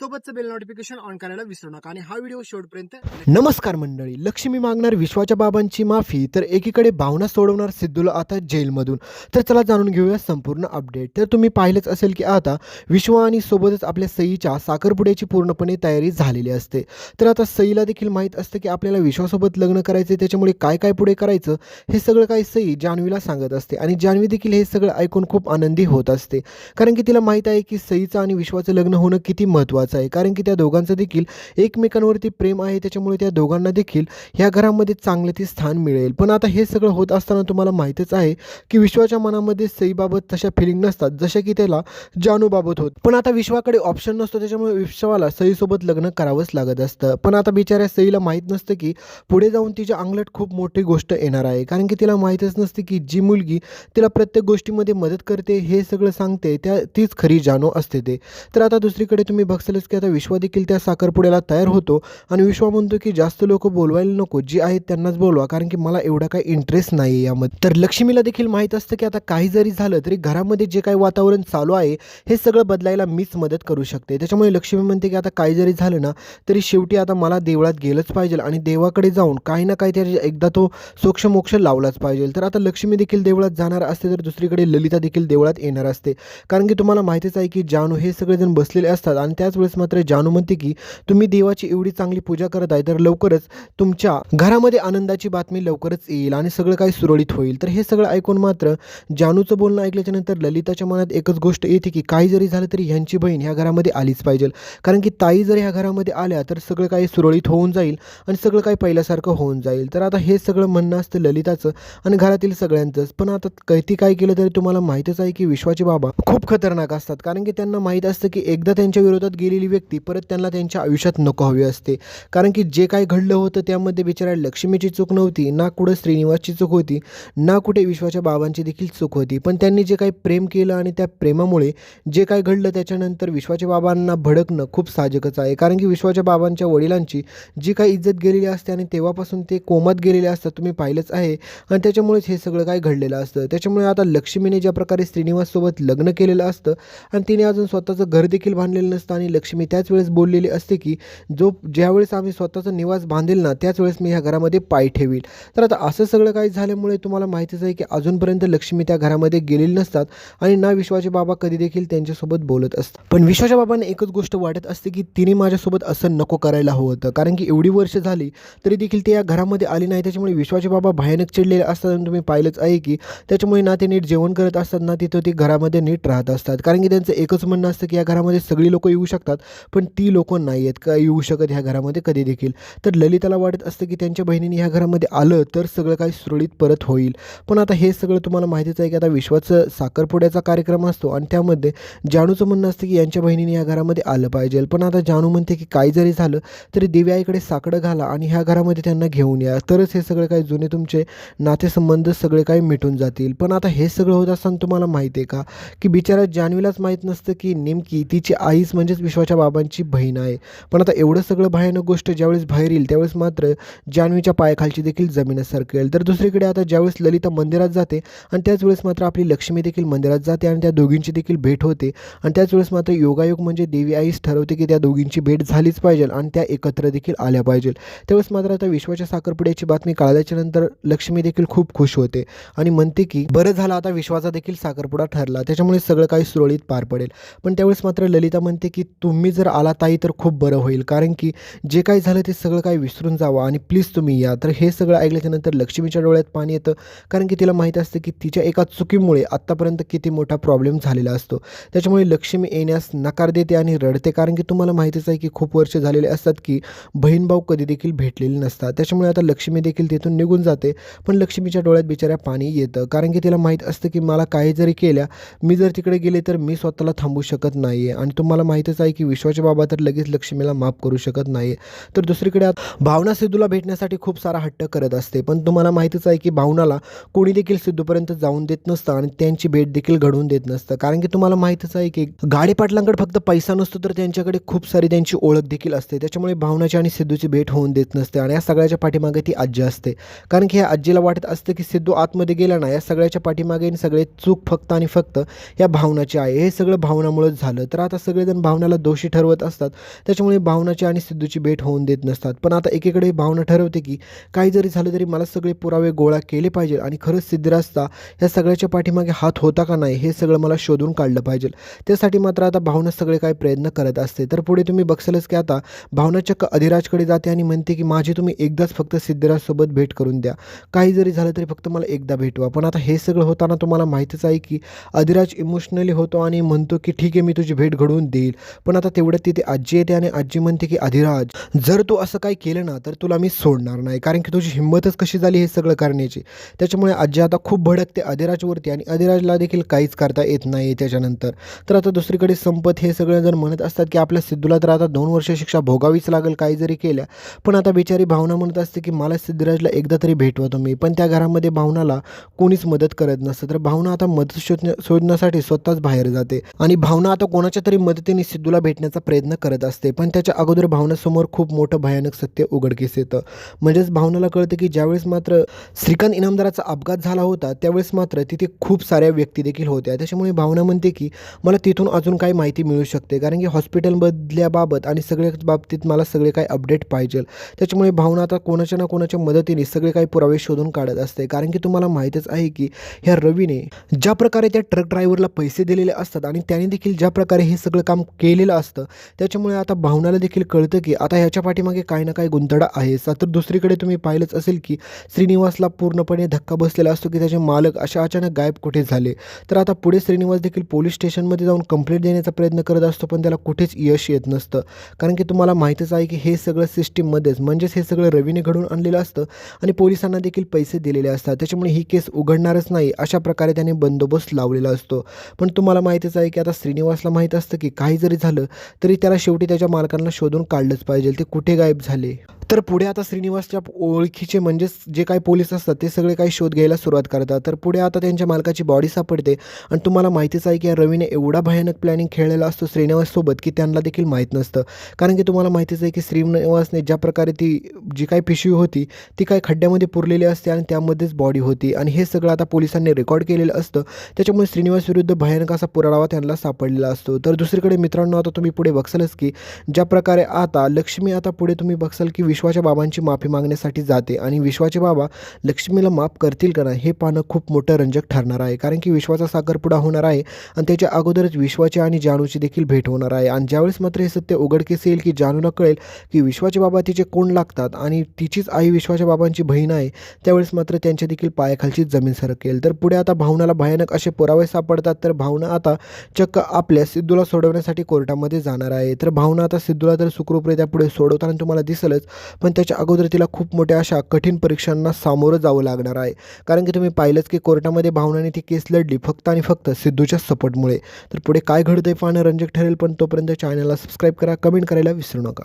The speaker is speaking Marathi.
सोबतचं बेल नोटिफिकेशन ऑन करायला विसरू नका. आणि हा व्हिडिओ शेवटपर्यंत नमस्कार मंडळी. लक्ष्मी मागणार विश्वाच्या बाबांची माफी तर एकीकडे भावना सोडवणार सिद्धूला आता जेलमधून. तर चला जाणून घेऊया संपूर्ण अपडेट तर तुम्ही पाहिलंच असेल की आता विश्व आणि सोबतच आपल्या सईच्या साखरपुड्याची पूर्णपणे तयारी झालेली असते. तर आता सईला देखील माहीत असतं की आपल्याला विश्वासोबत लग्न करायचं त्याच्यामुळे काय काय पुढे करायचं हे सगळं काही सई जान्हवीला सांगत असते. आणि जान्हवी देखील हे सगळं ऐकून खूप आनंदी होत असते. कारण की तिला माहीत आहे की सईचं आणि विश्वाचं लग्न होणं किती महत्त्वाचं आहे. कारण की त्या दोघांचं देखील एकमेकांवरती प्रेम आहे त्याच्यामुळे त्या दोघांना देखील ह्या घरामध्ये चांगलं ते स्थान मिळेल. पण आता हे सगळं होत असताना तुम्हाला माहीतच आहे की विश्वाच्या मनामध्ये सईबाबत तशा फिलिंग नसतात जशा की त्याला जानूबाबत होत. पण आता विश्वाकडे ऑप्शन नसतो त्याच्यामुळे विश्वाला सईसोबत लग्न करावंच लागत असतं. पण आता बिचाऱ्या सईला माहीत नसतं की पुढे जाऊन तिच्या अंगलट खूप मोठी गोष्ट येणार आहे. कारण की तिला माहीतच नसते की जी मुलगी तिला प्रत्येक गोष्टीमध्ये मदत करते हे सगळं सांगते त्या तीच खरी जाणो असते ते. तर आता दुसरीकडे तुम्ही बघसालच की आता विश्वा देखील त्या साखरपुड्याला तयार होतो. आणि विश्वा म्हणतो की जास्त लोक बोलवायला नको. जी आहेत त्यांनाच बोलवा. कारण की मला एवढा काही इंटरेस्ट नाही आहे यामध्ये. तर लक्ष्मीला देखील माहीत असतं की आता काही जरी झालं तरी घरामध्ये जे काही वातावरण चालू आहे हे सगळं बदलायला मीच मदत करू शकते. त्याच्यामुळे लक्ष्मी म्हणते की आता काही जरी झालं ना तरी शेवटी आता मला देवळात गेलंच पाहिजे आणि देवाकडे जाऊन काही ना काही त्याच्या एकदा तो सोक्षमोक्ष लावलाच पाहिजे. तर आता लक्ष्मी देखील देवळात जाणार असते तर दुसरीकडे ललिता देखील देवळात येणार असते. कारण की तुम्हाला माहितीच आहे की जानू हे सगळेजण बसलेले असतात आणि त्याच वेळेस मात्र जानू म्हणते की तुम्ही देवाची एवढी चांगली पूजा करत आहे तर लवकरच तुमच्या घरामध्ये आनंदाची बातमी लवकरच येईल आणि सगळं काही सुरळीत होईल. तर हे सगळं ऐकून मात्र जानूचं बोलणं ऐकल्याच्या नंतर ललिताच्या मनात एकच गोष्ट येते की काही जरी झालं तरी ह्यांची बहीण ह्या घरामध्ये आलीच पाहिजे. कारण की ताई जर ह्या घरामध्ये आल्या तर सगळं काही सुरळीत होऊन जाईल आणि सगळं काही पहिल्यासारखं होऊन जाईल. तर आता हे सगळं म्हणणं असतं ललिताचं आणि घरातील सगळ्यांचंच. पण आता कैती काय केलं तरी तुम्हाला माहीतच आहे की विश्वाचे बाबा खूप खतरनाक असतात. कारण की त्यांना माहीत असतं की एकदा त्यांच्या विरोधात गेली गेलेली व्यक्ती परत त्यांना त्यांच्या आयुष्यात नको हवी असते. कारण की जे काय घडलं होतं त्यामध्ये बिचारा लक्ष्मीची चूक नव्हती ना कुठं श्रीनिवासची चूक होती ना कुठे विश्वाच्या बाबांची देखील चूक होती. पण त्यांनी जे काही प्रेम केलं आणि त्या प्रेमामुळे जे काय घडलं त्याच्यानंतर विश्वाच्या बाबांना भडकणं खूप साहजिकच आहे. कारण की विश्वाच्या बाबांच्या वडिलांची जी काही इज्जत गेलेली असते आणि तेव्हापासून ते कोमात गेलेले असतात तुम्ही पाहिलंच आहे. आणि त्याच्यामुळेच हे सगळं काय घडलेलं असतं. त्याच्यामुळे आता लक्ष्मीने ज्या प्रकारे श्रीनिवाससोबत लग्न केलेलं असतं आणि तिने अजून स्वतःचं घर देखील बांधलेलं नसतं आणि लक्ष्मी त्याच वेळेस बोललेली असते की जो ज्यावेळेस आम्ही स्वतःचा निवास बांधेल ना त्याच वेळेस मी ह्या घरामध्ये पाय ठेवील. तर आता असं सगळं काही झाल्यामुळे तुम्हाला माहितीच आहे की अजूनपर्यंत लक्ष्मी त्या घरामध्ये गेलेली नसतात आणि ना विश्वाचे बाबा कधी देखील त्यांच्यासोबत बोलत असतात. पण विश्वाच्या बाबांना एकच गोष्ट वाटत असते की तिने माझ्यासोबत असं नको करायला हवं होतं. कारण की एवढी वर्ष झाली तरी देखील ते या घरामध्ये आली नाही. त्याच्यामुळे विश्वाचे बाबा भयानक चिडलेले असतात आणि तुम्ही पाहिलंच आहे की त्याच्यामुळे ना ते नीट जेवण करत असतात ना तिथं ते घरामध्ये नीट राहत असतात. कारण की त्यांचं एकच म्हणणं असतं की या घरामध्ये सगळी लोकं येऊ शकतात. पण ती लोकं नाही आहेत का येऊ शकत ह्या घरामध्ये कधी देखील. तर ललिताला वाटत असतं की त्यांच्या बहिणीने ह्या घरामध्ये आलं तर सगळं काही सुरळीत परत होईल. पण आता हे सगळं तुम्हाला माहितीच आहे की आता विश्वाचं साखरपुड्याचा कार्यक्रम असतो आणि त्यामध्ये जानूचं म्हणणं असतं की यांच्या बहिणीने या घरामध्ये आलं पाहिजे. पण आता जानू म्हणते की काय जरी झालं तरी दिव्याईकडे साकडं घाला आणि ह्या घरामध्ये त्यांना घेऊन या. तरच हे सगळे काही जुने तुमचे नातेसंबंध सगळे काही मिटून जातील. पण आता हे सगळं होत असताना तुम्हाला माहिती आहे का? की बिचारा जान्हवीलाच माहीत नसतं की नेमकी तिची आईच म्हणजेच विश्वाच्या बाबांची बहीण आहे. पण आता एवढं सगळं भयानक गोष्ट ज्यावेळेस बाहेर येईल त्यावेळेस मात्र जान्हवीच्या पायाखालची देखील जमीनच सरकेल. तर दुसरीकडे आता ज्यावेळेस ललिता मंदिरात जाते आणि त्याच वेळेस मात्र आपली लक्ष्मी देखील मंदिरात जाते आणि त्या दोघींची देखील भेट होते. आणि त्याच वेळेस मात्र योगायोग म्हणजे देवी आईच ठरवते की त्या दोघींची भेट झालीच पाहिजे आणि त्या एकत्र देखील आल्या पाहिजे. त्यावेळेस मात्र आता विश्वाच्या साखरपुड्याची बातमी कळाल्याच्या नंतर लक्ष्मी देखील खूप खुश होते आणि म्हणते की बरं झालं आता विश्वाचा देखील साखरपुडा ठरला. त्याच्यामुळे सगळं काही सुरळीत पार पडेल. पण त्यावेळेस मात्र ललिता म्हणते की तुम्ही जर आला ताई तर खूप बरं होईल. कारण की जे काही झालं ते सगळं काही विसरून जावं. आणि प्लीज तुम्ही या. तर हे सगळं ऐकल्याच्यानंतर लक्ष्मीच्या डोळ्यात पाणी येतं. कारण की तिला माहीत असतं की तिच्या एका चुकीमुळे आत्तापर्यंत किती मोठा प्रॉब्लेम झालेला असतो. त्याच्यामुळे लक्ष्मी येण्यास नकार देते आणि रडते. कारण की तुम्हाला माहितीच आहे की खूप वर्ष झालेले असतात की बहीण भाऊ कधी देखील भेटलेले नसतात. त्याच्यामुळे आता लक्ष्मी देखील तिथून निघून जाते. पण लक्ष्मीच्या डोळ्यात बिचाऱ्या पाणी येतं. कारण की तिला माहीत असतं की मला काही जरी केल्या मी जर तिकडे गेले तर मी स्वतःला थांबू शकत नाही आहे आणि तुम्हाला माहीतच आहे की की विश्वाच्या बाबा तर लगेच लक्ष्मीला माफ करू शकत नाही तर दुसरीकडे भावना सिद्धूला भेटण्यासाठी खूप सारा हट्ट करत असते. पण तुम्हाला माहितीच आहे की भावनाला कोणी देखील सिद्धूपर्यंत जाऊन देत नसतं आणि त्यांची भेट देखील घडवून देत नसतं. कारण की तुम्हाला माहितीच आहे की गाडी पाटलांकडे फक्त पैसा नसतो तर त्यांच्याकडे खूप सारी त्यांची ओळख देखील असते. त्याच्यामुळे भावनाची आणि सिद्धूची भेट होऊन देत नसते आणि या सगळ्याच्या पाठीमागे ती आजी असते. कारण की ह्या आजीला वाटत असतं की सिद्धू आतमध्ये गेला ना या सगळ्याच्या पाठीमागे सगळे चूक फक्त आणि फक्त या भावनाची आहे. हे सगळं भावनामुळेच झालं. तर आता सगळेजण भावनाला दोषी ठरवत असतात. त्याच्यामुळे भावनाची आणि सिद्धूची भेट होऊन देत नसतात. पण आता एकीकडे भावना ठरवते की काही जरी झालं तरी मला सगळे पुरावे गोळा केले पाहिजे आणि खरंच सिद्धिराजचा या सगळ्याच्या पाठीमागे हात होता का नाही हे सगळं मला शोधून काढलं पाहिजे. त्यासाठी मात्र आता भावना सगळे काही प्रयत्न करत असते. तर पुढे तुम्ही बघसालच की आता भावना चक्क अधिराजकडे जाते आणि म्हणते की माझी तुम्ही एकदाच फक्त सिद्धिराजसोबत भेट करून द्या. काही जरी झालं तरी फक्त मला एकदा भेटवा. पण आता हे सगळं होताना तुम्हाला माहितीच आहे की अधिराज इमोशनली होतो आणि म्हणतो की ठीक आहे मी तुझी भेट घडवून देईल. पण आता तेवढ्यात तिथे आजी येते आणि आजी म्हणते की अधिराज जर तू असं काही केलं ना तर तुला मी सोडणार नाही. कारण की तुझी हिंमतच कशी झाली हे सगळं करण्याची. त्याच्यामुळे आजी आता खूप भडकते अधिराजवरती आणि अधिराजला देखील काहीच करता येत नाही त्याच्यानंतर. तर आता दुसरीकडे संपत हे सगळे जर म्हणत असतात की आपल्या सिद्धूला तर आता दोन वर्ष शिक्षा भोगावीच लागेल काही जरी केल्या पण आता बिचारी भावना म्हणत असते की मला सिद्धराजला एकदा तरी भेटवा तुम्ही पण त्या घरामध्ये भावनाला कोणीच मदत करत नसतं. तर भावना आता मदत शोधण्या शोधण्यासाठी स्वतःच बाहेर जाते. आणि भावना आता कोणाच्या तरी मदतीने सिद्धूला भेटण्याचा प्रयत्न करत असते. पण त्याच्या अगोदर भावनासमोर खूप मोठं भयानक सत्य उघडकीस येतं. म्हणजेच भावनाला कळतं की ज्यावेळेस मात्र श्रीकांत इनामदाराचा अपघात झाला होता त्यावेळेस मात्र तिथे खूप साऱ्या व्यक्ती देखील होत्या. त्याच्यामुळे भावना म्हणते की मला तिथून अजून काही माहिती मिळू शकते. कारण की हॉस्पिटलमधल्याबाबत आणि सगळ्याच बाबतीत मला सगळे काही अपडेट पाहिजे. त्याच्यामुळे भावना आता कोणाच्या ना कोणाच्या मदतीने सगळे काही पुरावे शोधून काढत असते. कारण की तुम्हाला माहीतच आहे की ह्या रवीने ज्या प्रकारे त्या ट्रक ड्रायव्हरला पैसे दिलेले असतात आणि त्याने देखील ज्या प्रकारे हे सगळं काम केलेलं असतं. त्याच्यामुळे आता भावनाला देखील कळतं की आता ह्याच्या पाठीमागे काही ना काही गुंतडा आहे तर दुसरीकडे तुम्ही पाहिलंच असेल की श्रीनिवासला पूर्णपणे धक्का बसलेला असतो की त्याचे मालक अशा अचानक गायब कुठे झाले. तर आता पुढे श्रीनिवास देखील पोलीस स्टेशनमध्ये जाऊन कंप्लेंट देण्याचा प्रयत्न करत असतो पण त्याला कुठेच यश येत नसतं. कारण की तुम्हाला माहीतच आहे की हे सगळं सिस्टीममध्येच म्हणजेच हे सगळं रवीने घडून आणलेलं असतं आणि पोलिसांना देखील पैसे दिलेले असतात. त्याच्यामुळे ही केस उघडणारच नाही अशा प्रकारे त्याने बंदोबस्त लावलेला असतो. पण तुम्हाला माहीतच आहे की आता श्रीनिवासला माहीत असतं की काही जरी झालं तरी त्याला शेवटी त्याच्या मालकांना शोधून काढलंच पाहिजे. ते कुठे गायब झाले? तर पुढे आता श्रीनिवासच्या ओळखीचे म्हणजेच जे काही पोलीस असतात ते सगळे काही शोध घ्यायला सुरुवात करतात. तर पुढे आता त्यांच्या मालकाची बॉडी सापडते. आणि तुम्हाला माहितीच आहे की रवीने एवढा भयानक प्लॅनिंग खेळलेला असतो श्रीनिवाससोबत की त्यांना देखील माहीत नसतं. कारण की तुम्हाला माहितीच आहे की श्रीनिवासने ज्या प्रकारे ती जी काही पिशवी होती ती काही खड्ड्यामध्ये पुरलेली असते आणि त्यामध्येच बॉडी होती. आणि हे सगळं आता पोलिसांनी रेकॉर्ड केलेलं असतं. त्याच्यामुळे श्रीनिवास विरुद्ध भयानक असा पुरावा त्यांना सापडलेला असतो. तर दुसरीकडे मित्रांनो आता तुम्ही पुढे बघसालच की ज्या प्रकारे आता लक्ष्मी आता पुढे तुम्ही बघसाल की विश्वाच्या बाबांची माफी मागण्यासाठी जाते आणि विश्वाचे बाबा लक्ष्मीला माफ करतील का नाही हे पाहणं खूप मोठं रंजक ठरणार आहे. कारण की विश्वाचा साखरपुडा होणार आहे आणि त्याच्या अगोदरच विश्वाची आणि जानूची देखील भेट होणार आहे. आणि ज्यावेळेस मात्र हे सत्य उघडकीस येईल की जानूला कळेल की विश्वाचे बाबा तिचे कोण लागतात आणि तिचीच आई विश्वाच्या बाबांची बहीण आहे त्यावेळेस मात्र त्यांच्या देखील पायाखालची जमीन सरकेल. तर पुढे आता भावनाला भयानक असे पुरावे सापडतात तर भावना आता चक्क आपल्या सिद्धूला सोडवण्यासाठी कोर्टामध्ये जाणार आहे. तर भावना आता सिद्धूला तर सुखरूपरित्या पुढे सोडवताना तुम्हाला दिसलंच पण त्याच्या अगोदर तिला खूप मोठ्या अशा कठीण परीक्षांना सामोरं जावं लागणार आहे. कारण की तुम्ही पाहिलंच की कोर्टामध्ये भावनाने ती केस लढली फक्त आणि फक्त सिद्धूच्या सपोर्टमुळे. तर पुढे काय घडतंय पाहणं रंजक ठरेल पण तोपर्यंत चॅनलला सबस्क्राईब करा कमेंट करायला विसरू नका.